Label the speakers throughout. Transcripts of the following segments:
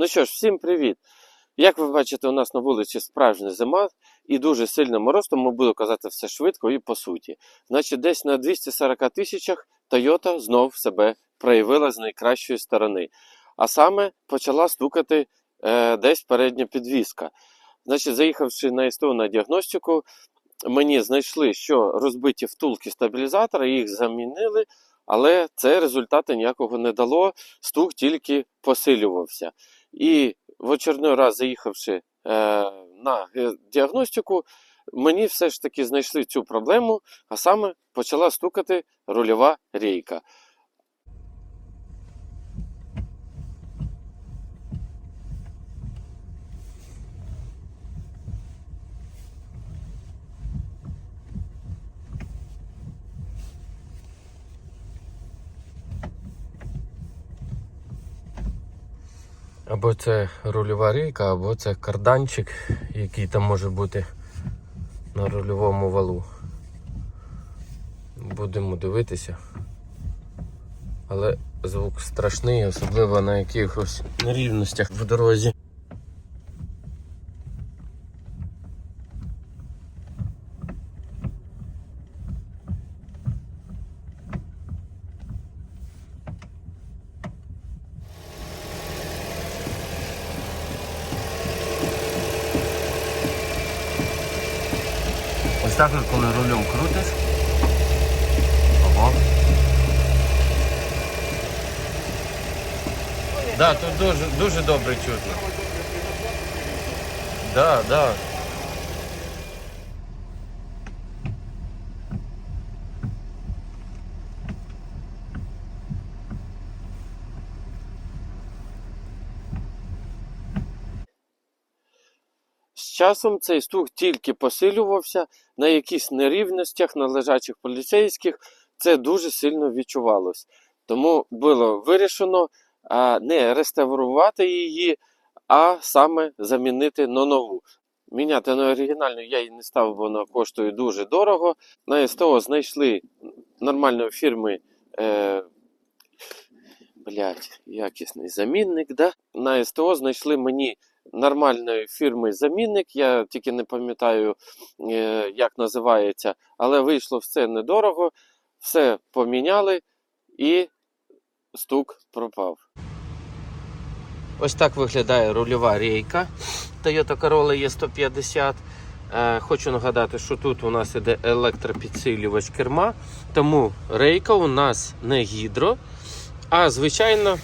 Speaker 1: Ну що ж, всім привіт! Як ви бачите, у нас на вулиці справжня зима і дуже сильно мороз, тому буду казати все швидко і по суті. Значить, десь на 240 тисячах Toyota знов себе проявила з найкращої сторони. А саме почала стукати е, десь передня підвіска. Значить, заїхавши на СТО на діагностику, мені знайшли, що розбиті втулки стабілізатора, їх замінили, але це результату ніякого не дало, стук тільки посилювався. І в очередной раз, заїхавши е, на діагностику, мені все ж таки знайшли цю проблему, а саме почала стукати рульова рейка. Або це рульова рейка, або це карданчик, який там може бути на рульовому валу. Будемо дивитися. Але звук страшний, особливо на якихось нерівностях в дорозі. Ось так, от коли рулем крутиш. Ого. Да, тут дуже, дуже добре чутно. Да, да. Часом цей стук тільки посилювався на якихось нерівностях, на лежачих поліцейських. Це дуже сильно відчувалось. Тому було вирішено не реставрувати її, а саме замінити на нову. Міняти на оригінальну я її не став, бо вона коштує дуже дорого. На СТО знайшли нормальної фірми. Е, блядь, якісний замінник. Да? На СТО знайшли мені нормальної фірми замінник. Я тільки не пам'ятаю, е, як називається, але вийшло все недорого, все поміняли і стук пропав. Ось так виглядає рульова рейка Toyota Corolla E150. Е, Хочу нагадати, що тут у нас іде електропідсилювач керма, тому рейка у нас не гідро, а звичайно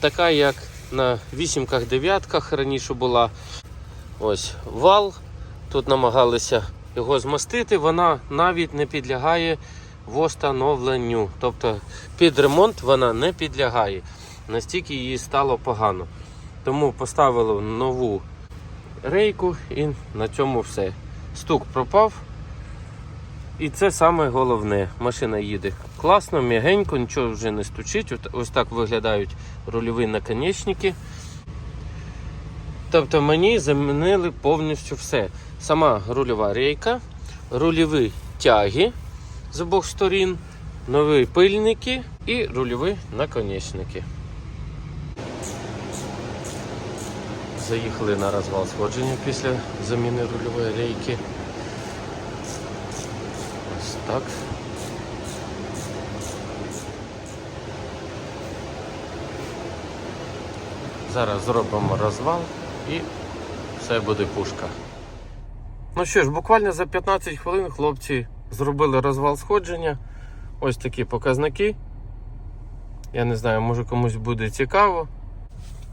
Speaker 1: така, як на вісімках, дев'ятках раніше була. Ось вал. Тут намагалися його змастити. Вона навіть не підлягає восстановленню. Тобто під ремонт вона не підлягає. Настільки їй стало погано. Тому поставили нову рейку і на цьому все. Стук пропав. І це саме головне. Машина їде класно, м'ягенько, нічого вже не стучить. Ось так виглядають рульові наконечники. Тобто мені замінили повністю все. Сама рульова рейка, рульові тяги з обох сторін, нові пильники і рульові наконечники. Заїхали на розвал сходження після заміни рульової рейки. Так. Зараз зробимо розвал і все буде пушка. Ну що ж, буквально за 15 хвилин хлопці зробили розвал сходження. Ось такі показники. Я не знаю, може комусь буде цікаво.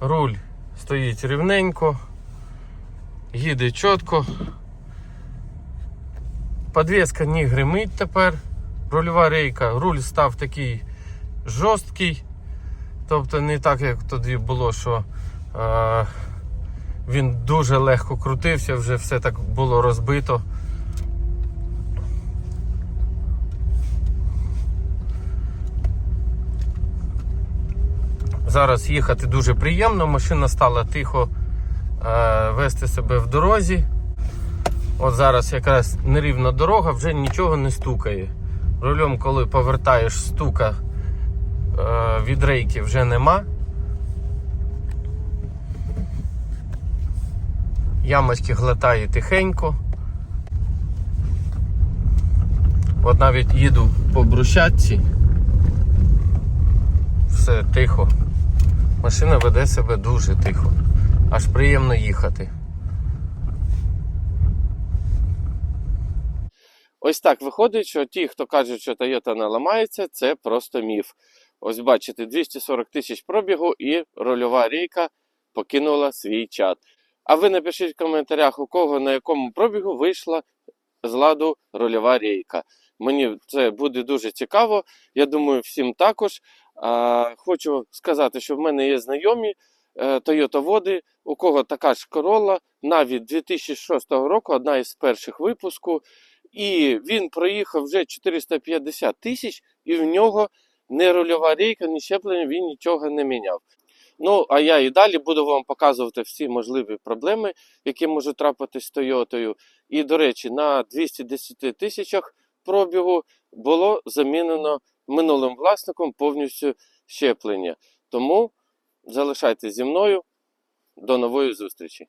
Speaker 1: Руль стоїть рівненько, їде чітко. Подвеска не гримить тепер. Рульова рейка, руль став такий жорсткий. Тобто не так, як тоді було, що е, він дуже легко крутився, вже все так було розбито. Зараз їхати дуже приємно, машина стала тихо е, вести себе в дорозі. От зараз якраз нерівна дорога, вже нічого не стукає. Рулем, коли повертаєш стука е, від рейки вже нема. Ямочки глотає тихенько. От навіть їду по брусчатці. Все тихо. Машина веде себе дуже тихо. Аж приємно їхати. Ось так виходить, що ті, хто кажуть, що Toyota не ламається, це просто міф. Ось бачите, 240 тисяч пробігу і рульова рейка покинула свій чат. А ви напишіть в коментарях, у кого на якому пробігу вийшла з ладу рульова рейка. Мені це буде дуже цікаво. Я думаю, всім також. А, хочу сказати, що в мене є знайомі е, Toyota-води, у кого така ж Corolla, навіть 2006 року, одна із перших випуску. І він проїхав вже 450 тисяч, і в нього не рульова рейка, ні щеплення, він нічого не міняв. Ну, а я і далі буду вам показувати всі можливі проблеми, які можуть трапитись з Тойотою. І, до речі, на 210 тисячах пробігу було замінено минулим власником повністю щеплення. Тому залишайтесь зі мною. До нової зустрічі!